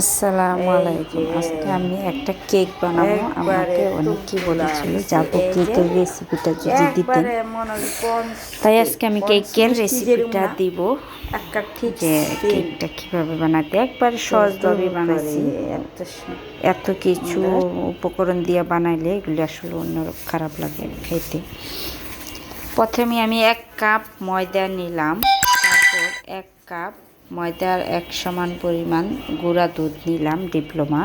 আসসালামু আলাইকুম। আজকে আমি একটা কেক বানাবো। আমাকে অনেকে বলেছিল যাব কেকের রেসিপিটা যদি দিতেন। তাই আজকে আমি কেকের রেসিপিটা দিব। যে কেকটা কীভাবে বানাতে একবার সহজভাবে বানাইছি এত এত কিছু উপকরণ দিয়ে বানাইলে এগুলি আসলে অন্যরকম খারাপ লাগে খেতে। প্রথমে আমি এক কাপ ময়দা নিলাম। তারপর এক কাপ ময়দার এক সমান পরিমাণ গুঁড়া দুধ নিলাম, ডিপ্লোমা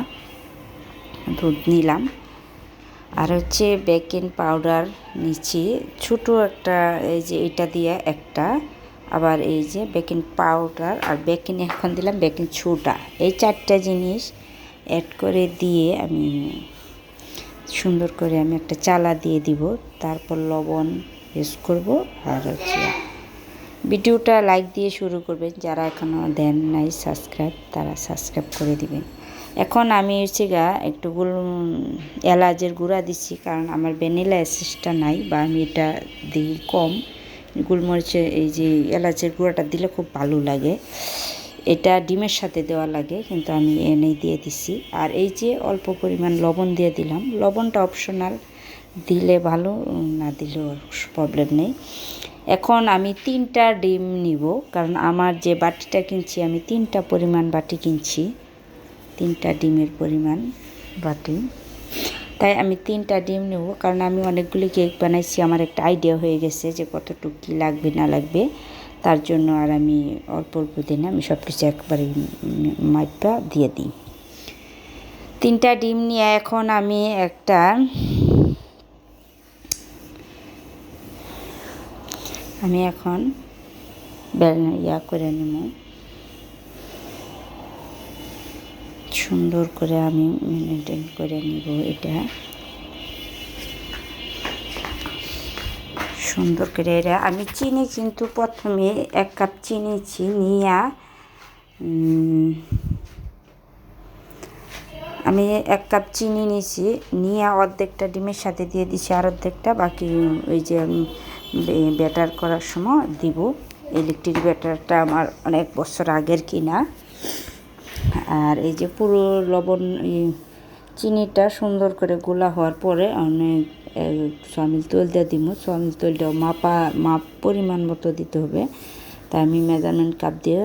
দুধ নিলাম। আর হচ্ছে বেকিং পাউডার নিচ্ছি। ছোটো একটা এই যে এটা দিয়ে একটা, আবার এই যে বেকিং পাউডার আর বেকিং এখন দিলাম বেকিং ছোটা এই চারটা জিনিস অ্যাড করে দিয়ে আমি সুন্দর করে আমি একটা চালা দিয়ে দিব। তারপর লবণ ইউজ করব আর হচ্ছে ভিডিওটা লাইক দিয়ে শুরু করবেন। যারা এখনও দেন নাই সাবস্ক্রাইব, তারা সাবস্ক্রাইব করে দিবেন। এখন আমি হচ্ছে গা একটু গুল এলাচের গুঁড়া দিচ্ছি, কারণ আমার ভ্যানিলা এসেসটা নাই বা আমি এটা দিই কম। গোলমরিচের এই যে এলাচের গুঁড়াটা দিলে খুব ভালো লাগে। এটা ডিমের সাথে দেওয়া লাগে, কিন্তু আমি এনেই দিয়ে দিছি আর এই যে অল্প পরিমাণ লবণ দিয়ে দিলাম। লবণটা অপশনাল দিলে ভালো, না দিলেও প্রবলেম নেই। এখন আমি তিনটা ডিম নিব, কারণ আমার যে বাটিটা কিনছি, আমি তিনটা পরিমাণ বাটি কিনছি। তিনটা ডিমের পরিমাণ বাটি। তাই আমি তিনটা ডিম নেব, কারণ আমি অনেকগুলি কেক বানাইছি, আমার একটা আইডিয়া হয়ে গেছে যে কতটুকু কী লাগবে, না লাগবে। তার জন্য আর আমি অল্প অল্প দিন আমি সব কিছু একবারে মাইপটা দিয়ে দিই। তিনটা ডিম নিয়ে এখন আমি একটা আমি এখন ইয়া করে নেব। সুন্দর করে আমি মেনটেন করে নিব এটা। সুন্দর করে এটা। আমি চিনি কিন্তু প্রথমে এক কাপ চিনিছি নিয়া আমি এক কাপ চিনি নিয়েছি নিয়ে অর্ধেকটা ডিমের সাথে দিয়ে দিছি, আর অর্ধেকটা বাকি ওই যে ব্যাটার করার সময় দিব। ইলেকট্রিক ব্যাটারটা আমার অনেক বছর আগের কিনা। আর এই যে পুরো লবণ চিনিটা সুন্দর করে গোলা হওয়ার পরে অনেক সমিল তৈল দিয়ে দিব সমিল তৈলটাও মাপা, মাপ পরিমাণ মতো দিতে হবে। তাই আমি মেজারমেন্ট কাপ দিয়ে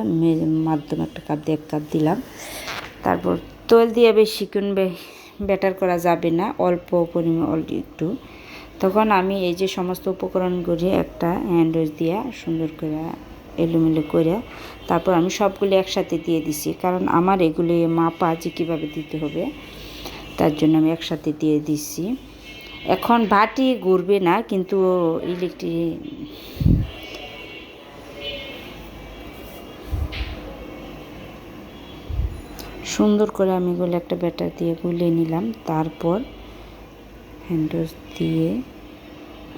মাধ্যমে একটা কাপ দিয়ে, এক কাপ দিলাম। তারপর তৈল দিয়ে বেশিক্ষণ ব্যাটার করা যাবে না। অল্প পরিমাণ একটু। তখন আমি এই যে সমস্ত উপকরণগুলি একটা হ্যান্ডওয়াশ দিয়া সুন্দর করে এলোমেলো করে তারপর আমি সবগুলি একসাথে দিয়ে দিছি। কারণ আমার এগুলি মাপা যে কীভাবে দিতে হবে, তার জন্য আমি একসাথে দিয়ে দিচ্ছি এখন ভাটি ঘুরবে না, কিন্তু ইলেকট্রিক সুন্দর করে আমি এগুলো একটা ব্যাটার দিয়ে গুলিয়ে নিলাম। তারপর হ্যান্ডওয়াশ দিয়ে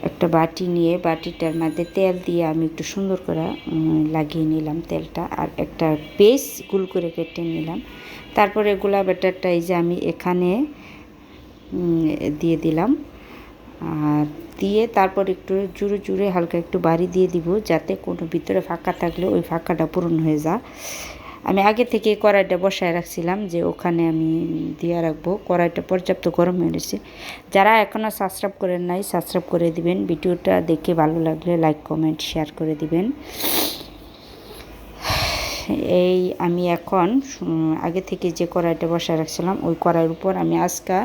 একটা বাটি নিয়ে বাটিটার মধ্যে তেল দিয়ে আমি একটু সুন্দর করে লাগিয়ে নিলাম তেলটা আর একটা বেস গুল করে কেটে নিলাম। তারপরে এগুলা ব্যাটারটা এই যে আমি এখানে দিয়ে দিলাম। আর দিয়ে তারপর একটু জুড়ে জুড়ে হালকা একটু বাড়ি দিয়ে দিব যাতে কোনো ভিতরে ফাঁকা থাকলে ওই ফাঁকাটা পূরণ হয়ে যায়। আমি আগে থেকে কড়াইটা বসায় রাখছিলাম যে ওখানে আমি দিয়ে রাখব। কড়াইটা পর্যাপ্ত গরম হয়ে গেছে। যারা এখনও সাবস্ক্রাইব করেন নাই সাবস্ক্রাইব করে দিবেন। ভিডিওটা দেখে ভালো লাগলে লাইক কমেন্ট শেয়ার করে দিবেন। এই আমি এখন আগে থেকে যে কড়াইটা বসায় রাখছিলাম, ওই কড়াইয়ের উপর আমি আজকা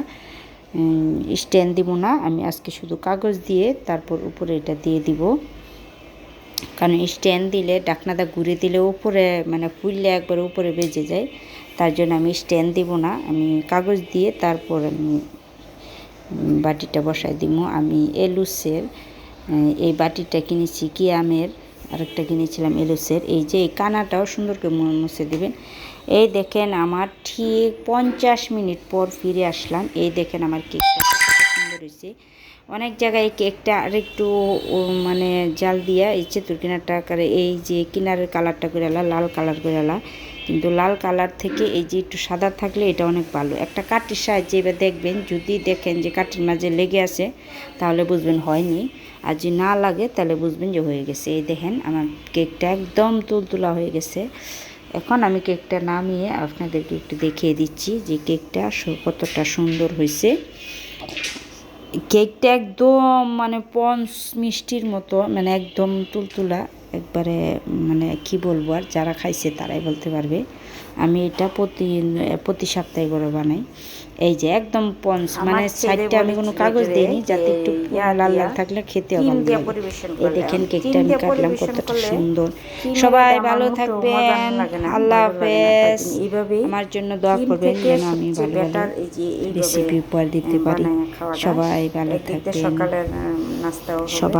স্ট্যান্ড দিব না। আমি আজকে শুধু কাগজ দিয়ে তারপর উপরে এটা দিয়ে দিব। কারণ স্ট্যান্ড দিলে ডাকনাটা ঘুরে দিলে উপরে মানে ফুললে একবার উপরে বেজে যায়। তার জন্য আমি স্ট্যান্ড দিব না। আমি কাগজ দিয়ে তারপর আমি বাটিটা বসাই দিব। আমি এলুসের এই বাটিটা কিনেছি কি আমের, আরেকটা কিনেছিলাম এলুসের। এই যে এই কানাটাও সুন্দর করে মুছে দিবেন। এই দেখেন আমার ঠিক পঞ্চাশ মিনিট পর ফিরে আসলাম। এই দেখেন আমার কেকটা সুন্দর হয়েছে। অনেক জায়গায় কেকটা আরেকটু ও, মানে জাল দিয়া এই চেতুর কিনারটা এই যে কিনারের কালারটা করে আলা লাল কালার করে আলা। কিন্তু লাল কালার থেকে এই যে একটু সাদা থাকলে এটা অনেক ভালো। একটা কাঠির সাহায্যে এবার দেখবেন যদি দেখেন যে কাঠির মাঝে লেগে আছে তাহলে বুঝবেন হয়নি। আর যদি না লাগে তাহলে বুঝবেন যে হয়ে গেছে। এই দেখেন আমার কেকটা একদম তুলতুলা হয়ে গেছে। এখন আমি কেকটা নামিয়ে আপনাদেরকে একটু দেখিয়ে দিচ্ছি যে কেকটা কতটা সুন্দর হয়েছে। কেকটা একদম মানে পঞ্চ মিষ্টির মতো মানে একদম তুলতুলা। একবারে মানে কি বলব আর যারা খাইছে তারাই বলতে পারবে। আমি এটা প্রতি প্রতি সপ্তাহে করে বানাই। এই যে একদম পঞ্চ মানে সাইডটা আমি কোনো কাগজ দিইনি যাতে একটু লাল লাল থাকলে খেতে এই দেখেন কেকটা আমি কাটলাম কতটা সুন্দর। সবাই ভালো থাকবেন। আল্লাহ হাফেজ। জন্য এইভাবেই আমার জন্য দোয়া করবেন যেন আমি ভালো ভালো এই যে এইভাবে, রেসিপি উপহার দিতে পারি। সবাই ভালো থাকবেন। সবাই